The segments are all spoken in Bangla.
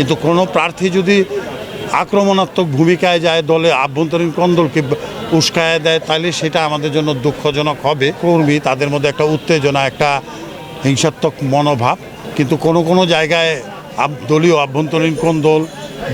কিন্তু কোনো প্রার্থী যদি আক্রমণাত্মক ভূমিকায় যায়, দলে আভ্যন্তরীণ কন্দলকে উস্কায় দেয়, তাহলে সেটা আমাদের জন্য দুঃখজনক হবে। কর্মী তাদের মধ্যে একটা উত্তেজনা, একটা হিংসাত্মক মনোভাব। কিন্তু কোনো কোনো জায়গায় দলীয় আভ্যন্তরীণ কোন্দল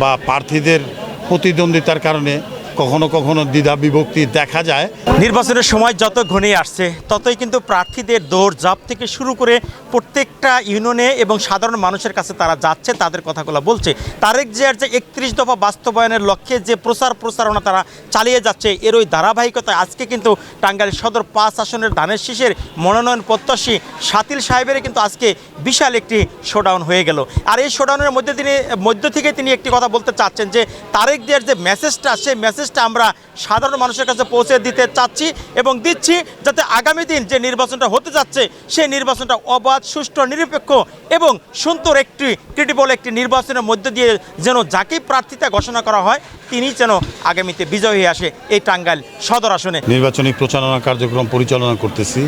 বা প্রার্থীদের প্রতিদ্বন্দ্বিতার কারণে কখনো কখনো দ্বিধা বিভক্তি দেখা যায়। নির্বাচনের সময় যত ঘনিয়ে আসছে, ততই কিন্তু প্রার্থীদের দৌড় জাপ থেকে শুরু করে প্রত্যেকটা ইউনিয়নে এবং সাধারণ মানুষের কাছে তারা যাচ্ছে, তাদের কথাগুলো বলছে। তারেক জিয়ার যে একত্রিশ দফা বাস্তবায়নের লক্ষ্যে যে প্রচার প্রচারণা তারা চালিয়ে যাচ্ছে এর ওই ধারাবাহিকতায় আজকে কিন্তু টাঙ্গাইল সদর পাঁচ আসনের ধানের শীষের মনোনয়ন প্রত্যাশী সাতিল সাহেবের কিন্তু আজকে বিশাল একটি শোডাউন হয়ে গেল। আর এই শোডাউনের মধ্যে তিনি, মধ্য থেকে তিনি একটি কথা বলতে চাচ্ছেন যে, তারেক জিয়ার যে মেসেজটা সেই মেসেজটা আমরা সাধারণ মানুষের কাছে পৌঁছে দিতে চাচ্ছি এবং দিচ্ছি যাতে আগামী দিন যে নির্বাচনটা হতে যাচ্ছে, সেই নির্বাচনটা অবাধ, সুষ্ঠু, নিরপেক্ষ এবং সুন্দর একটি ক্রেডিবল একটি নির্বাচনের মধ্যে দিয়ে যেন যাকেই প্রার্থিতা ঘোষণা করা হয়, তিনি যেন আগামীতে বিজয়ী হয়ে আসে এই টাঙ্গাইল সদর আসনে। নির্বাচনী প্রচারণা কার্যক্রম পরিচালনা করতেছি।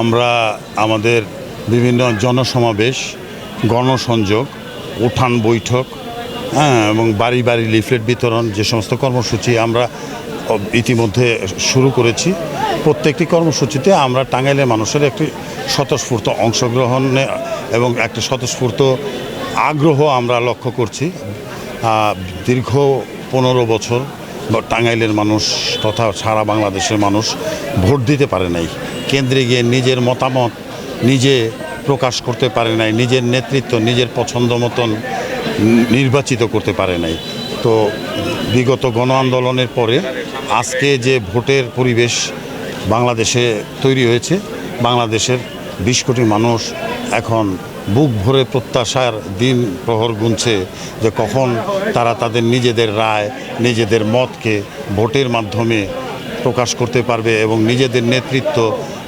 আমরা আমাদের বিভিন্ন জনসমাবেশ, গণসংযোগ, উঠান বৈঠক হ্যাঁ এবং বাড়ি বাড়ি লিফলেট বিতরণ, যে সমস্ত কর্মসূচি আমরা ইতিমধ্যে শুরু করেছি, প্রত্যেকটি কর্মসূচিতে আমরা টাঙ্গাইলের মানুষের একটি স্বতঃস্ফূর্ত অংশগ্রহণে এবং একটা স্বতঃস্ফূর্ত আগ্রহ আমরা লক্ষ্য করছি। দীর্ঘ পনেরো বছর টাঙ্গাইলের মানুষ তথা সারা বাংলাদেশের মানুষ ভোট দিতে পারে নাই। কেন্দ্রে গিয়ে নিজের মতামত নিজে প্রকাশ করতে পারে নাই, নিজের নেতৃত্ব, নিজের পছন্দ মতন নির্বাচিত করতে পারে নাই। তো বিগত গণ আন্দোলনের পরে আজকে যে ভোটের পরিবেশ বাংলাদেশে তৈরি হয়েছে, বাংলাদেশের বিশ কোটি মানুষ এখন বুক ভরে প্রত্যাশার দিন প্রহর গুনছে যে কখন তারা তাদের নিজেদের রায়, নিজেদের মতকে ভোটের মাধ্যমে প্রকাশ করতে পারবে এবং নিজেদের নেতৃত্ব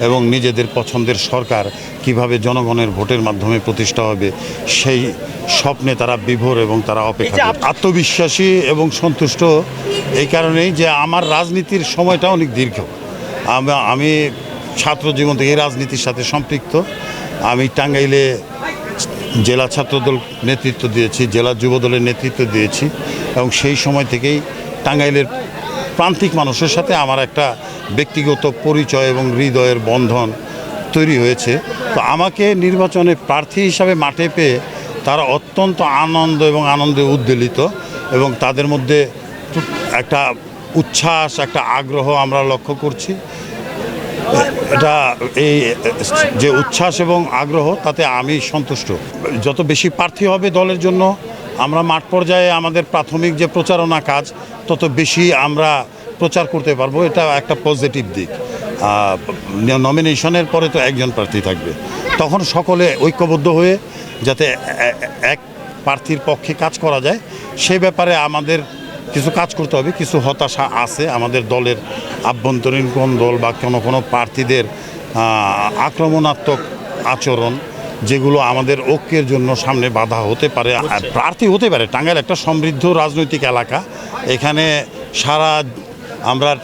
এবং নিজেদের পছন্দের সরকার কীভাবে জনগণের ভোটের মাধ্যমে প্রতিষ্ঠা হবে সেই স্বপ্নে তারা বিভোর এবং তারা অপেক্ষা আত্মবিশ্বাসী এবং সন্তুষ্ট এই কারণেই যে আমার রাজনীতির সময়টা অনেক দীর্ঘ। আমা- ছাত্র জীবন থেকে রাজনীতির সাথে সম্পৃক্ত। আমি টাঙ্গাইলে জেলা ছাত্রদল নেতৃত্ব দিয়েছি জেলা যুবদলের নেতৃত্ব দিয়েছি এবং সেই সময় থেকেই টাঙ্গাইলের প্রান্তিক মানুষের সাথে আমার একটা ব্যক্তিগত পরিচয় এবং হৃদয়ের বন্ধন তৈরি হয়েছে। তো আমাকে নির্বাচনে প্রার্থী হিসাবে মাঠে পেয়ে তারা অত্যন্ত আনন্দ এবং আনন্দে উদ্বেলিত এবং তাদের মধ্যে একটা উচ্ছ্বাস, একটা আগ্রহ আমরা লক্ষ্য করছি। এটা এই যে উচ্ছ্বাস এবং আগ্রহ, তাতে আমি সন্তুষ্ট। যত বেশি প্রার্থী হবে দলের জন্য আমরা মাঠ পর্যায়ে আমাদের প্রাথমিক যে প্রচারণা কাজ, তত বেশি আমরা প্রচার করতে পারব। এটা একটা পজিটিভ দিক। নমিনেশনের পরে তো একজন প্রার্থী থাকবে। তখন সকলে ঐক্যবদ্ধ হয়ে যাতে এক প্রার্থীর পক্ষে কাজ করা যায়, সে ব্যাপারে আমাদের কিছু কাজ করতে হবে। কিছু হতাশা আছে আমাদের দলের আভ্যন্তরীণ কোন দল বা কোনো কোনো প্রার্থীদের আক্রমণাত্মক আচরণ। যেগুলো আমাদের ঐক্যের জন্য সামনে বাধা হতে পারে প্রার্থী হতে পারে। টাঙ্গাইল একটা সমৃদ্ধ রাজনৈতিক এলাকা। এখানে সারা আমরা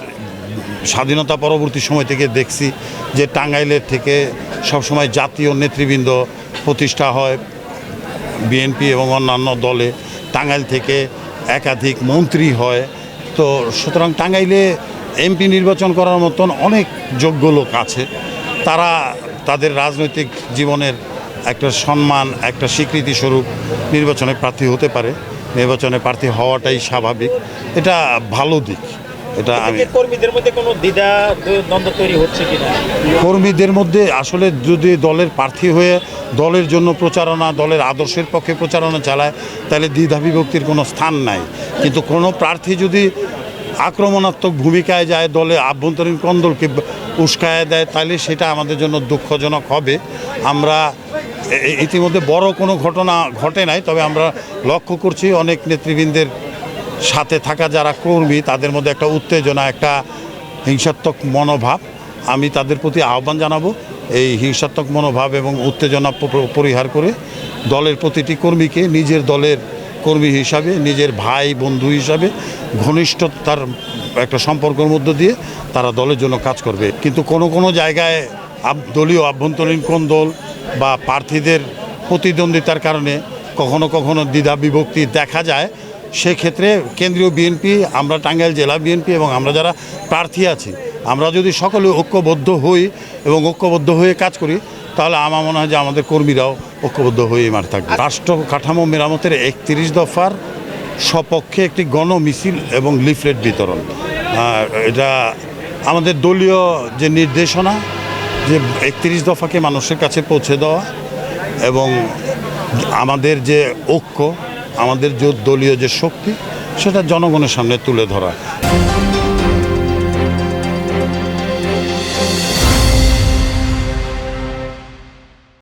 স্বাধীনতা পরবর্তী সময় থেকে দেখছি যে টাঙ্গাইলের থেকে সবসময় জাতীয় নেতৃবৃন্দ প্রতিষ্ঠা হয় বিএনপি এবং অন্যান্য দলে। টাঙ্গাইল থেকে একাধিক মন্ত্রী হয়। তো সুতরাং টাঙ্গাইলে এমপি নির্বাচন করার মতন অনেক যোগ্য লোক আছে। তারা তাদের রাজনৈতিক জীবনের একটা সম্মান একটা স্বীকৃতি স্বরূপ নির্বাচনে প্রার্থী হতে পারে। নির্বাচনে প্রার্থী হওয়াটাই স্বাভাবিক। এটা ভালো দিক। এটা আমি কর্মীদের মধ্যে কোনো দ্বিধা দ্বন্দ্ব তৈরি হচ্ছে কিনা? কর্মীদের মধ্যে আসলে যদি দলের প্রার্থী হয়ে দলের জন্য প্রচারণা দলের আদর্শের পক্ষে প্রচারণা চালায় তাহলে দ্বিধা বিভক্তির কোনো স্থান নাই। কিন্তু কোনো প্রার্থী যদি আক্রমণাত্মক ভূমিকায় যায় দলে আভ্যন্তরীণ কন্দলকে উস্কায় দেয় তাহলে সেটা আমাদের জন্য দুঃখজনক হবে। আমরা ইতিমধ্যে বড় কোনো ঘটনা ঘটে নাই, তবে আমরা লক্ষ্য করছি অনেক নেতৃবৃন্দের সাথে থাকা যারা কর্মী, তাদের মধ্যে একটা উত্তেজনা, একটা হিংসাত্মক মনোভাব। আমি তাদের প্রতি আহ্বান জানাব এই হিংসাত্মক মনোভাব এবং উত্তেজনা পরিহার করে দলের প্রতিটি কর্মীকে নিজের দলের কর্মী হিসাবে, নিজের ভাই, বন্ধু হিসাবে, ঘনিষ্ঠতার একটা সম্পর্কের মধ্য দিয়ে তারা দলের জন্য কাজ করবে। কিন্তু কোনো কোনো জায়গায় দলীয় আভ্যন্তরীণ কোন দল বা প্রার্থীদের প্রতিদ্বন্দ্বিতার কারণে কখনো কখনো দ্বিধা বিভক্তি দেখা যায়, সেক্ষেত্রে কেন্দ্রীয় বিএনপি, আমরা টাঙ্গাইল জেলা বিএনপি এবং আমরা যারা প্রার্থী আছি, আমরা যদি সকলে ঐক্যবদ্ধ হই এবং ঐক্যবদ্ধ হয়ে কাজ করি, তাহলে আমার মনে হয় যে আমাদের কর্মীরাও ঐক্যবদ্ধ হয়ে মার থাকবে। রাষ্ট্র কাঠামো মেরামতের একত্রিশ দফার সপক্ষে একটি গণ মিছিল এবং লিফলেট বিতরণ। এটা আমাদের দলীয় যে নির্দেশনা যে একত্রিশ দফাকে মানুষের কাছে পৌঁছে দেওয়া এবং আমাদের যে ঐক্য, আমাদের যে দলীয় যে শক্তি, সেটা জনগণের সামনে তুলে ধরা।